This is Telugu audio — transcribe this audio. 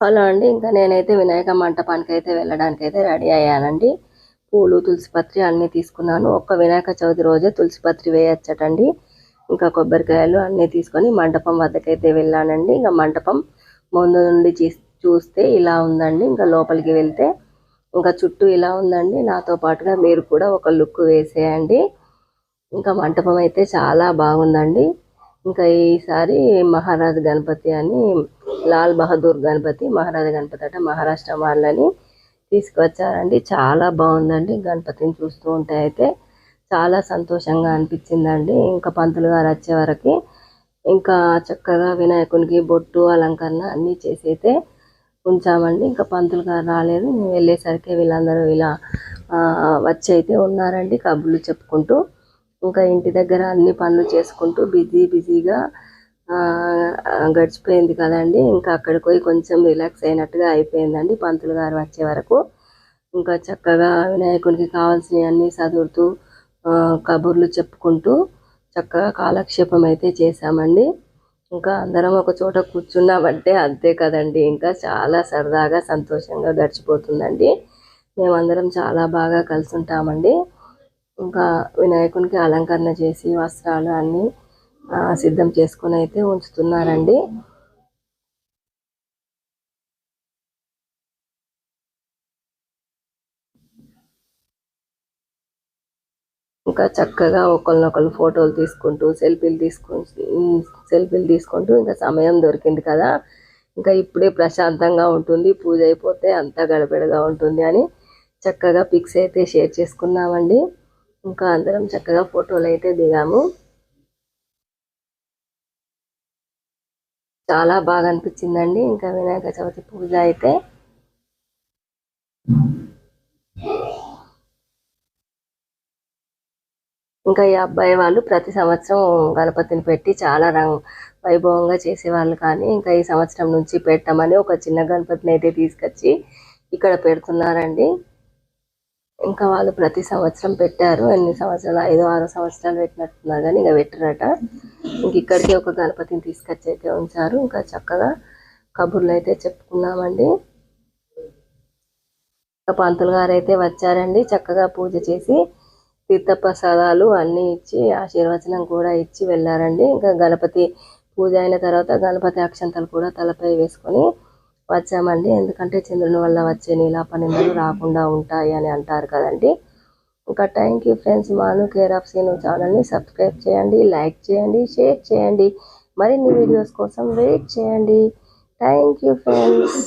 హలో అండి ఇంకా నేనైతే వినాయక మంటపానికి అయితే వెళ్ళడానికి అయితే రెడీ అయ్యానండి. పూలు తులసిపత్రి అన్నీ తీసుకున్నాను. ఒక్క వినాయక చవితి రోజే తులసిపత్రి వేయచ్చటండి. ఇంకా కొబ్బరికాయలు అన్నీ తీసుకొని మంటపం వద్దకైతే వెళ్ళానండి. ఇంకా మంటపం ముందు నుండి చూస్తే ఇలా ఉందండి. ఇంకా లోపలికి వెళ్తే ఇంకా చుట్టూ ఇలా ఉందండి. నాతో పాటుగా మీరు కూడా ఒక లుక్ వేసేయండి. ఇంకా మంటపం అయితే చాలా బాగుందండి. ఇంకా ఈసారి మహారాజు గణపతి అని లాల్ బహదూర్ గణపతి మహారాజా గణపతి అట మహారాష్ట్ర వాళ్ళని తీసుకువచ్చారండి. చాలా బాగుందండి గణపతిని చూస్తూ ఉంటే అయితే. చాలా సంతోషంగా అనిపించిందండి. ఇంకా పంతులు గారు వచ్చే వరకు ఇంకా చక్కగా వినాయకునికి బొట్టు అలంకరణ అన్నీ చేసి అయితే ఉంచామండి. ఇంకా పంతులు గారు రాలేదు. మేము వెళ్ళేసరికి వీళ్ళందరూ ఇలా వచ్చి అయితే ఉన్నారండి కబుర్లు చెప్పుకుంటూ. ఇంకా ఇంటి దగ్గర అన్ని పనులు చేసుకుంటూ బిజీ బిజీగా గడిచిపోయింది కదండి. ఇంకా అక్కడికి పోయి కొంచెం రిలాక్స్ అయినట్టుగా అయిపోయిందండి. పంతులు గారు వచ్చే వరకు ఇంకా చక్కగా వినాయకునికి కావాల్సినవి అన్నీ చదువుతూ కబుర్లు చెప్పుకుంటూ చక్కగా కాలక్షేపం అయితే చేశామండి. ఇంకా అందరం ఒక చోట కూర్చున్నామంటే అంతే కదండి. ఇంకా చాలా సరదాగా సంతోషంగా గడిచిపోతుందండి. మేమందరం చాలా బాగా కలిసి ఉంటామండి. ఇంకా వినాయకునికి అలంకరణ చేసి వస్త్రాలు అన్నీ సిద్ధం చేసుకొని అయితే ఉంచుతున్నారండి. ఇంకా చక్కగా ఒకరినొకరు ఫోటోలు తీసుకుంటూ సెల్ఫీలు తీసుకుంటూ సెల్ఫీలు తీసుకుంటూ ఇంకా సమయం దొరికింది కదా. ఇంకా ఇప్పుడే ప్రశాంతంగా ఉంటుంది. పూజ అయిపోతే అంతా గడబిడగా ఉంటుంది అని చక్కగా పిక్స్ అయితే షేర్ చేసుకున్నామండి. ఇంకా అందరం చక్కగా ఫోటోలు అయితే దిగాము. చాలా బాగా అనిపించిందండి. ఇంకా వినాయక చవితి పూజ అయితే. ఇంకా ఈ అబ్బాయి వాళ్ళు ప్రతి సంవత్సరం గణపతిని పెట్టి చాలా రంగు వైభవంగా చేసేవాళ్ళు కానీ ఇంకా ఈ సంవత్సరం నుంచి పెట్టమని ఒక చిన్న గణపతిని అయితే తీసుకొచ్చి ఇక్కడ పెడుతున్నారండి. ఇంకా వాళ్ళు ప్రతి సంవత్సరం పెట్టారు. ఎన్ని సంవత్సరాలు? ఐదు ఆరు సంవత్సరాలు పెట్టినట్టున్నారు కానీ ఇంకా పెట్టరట. ఇంక ఇక్కడికి ఒక గణపతిని తీసుకొచ్చి అయితే ఉంచారు. ఇంకా చక్కగా కబుర్లు అయితే చెప్పుకున్నామండి. ఇంకా పంతులు గారు అయితే వచ్చారండి. చక్కగా పూజ చేసి తీర్థప్రసాదాలు అన్నీ ఇచ్చి ఆశీర్వచనం కూడా ఇచ్చి వెళ్ళారండి. ఇంకా గణపతి పూజ అయిన తర్వాత గణపతి అక్షంతలు కూడా తలపై వేసుకొని వచ్చామండి. ఎందుకంటే చంద్రుని వల్ల వచ్చే నీలాపనిందలు రాకుండా ఉంటాయి అని అంటారు కదండి. ఇంకా thank you friends Manu care of Seenu ఛానల్ని సబ్స్క్రైబ్ చేయండి లైక్ చేయండి షేర్ చేయండి. మరిన్ని వీడియోస్ కోసం వెయిట్ చేయండి. Thank you friends.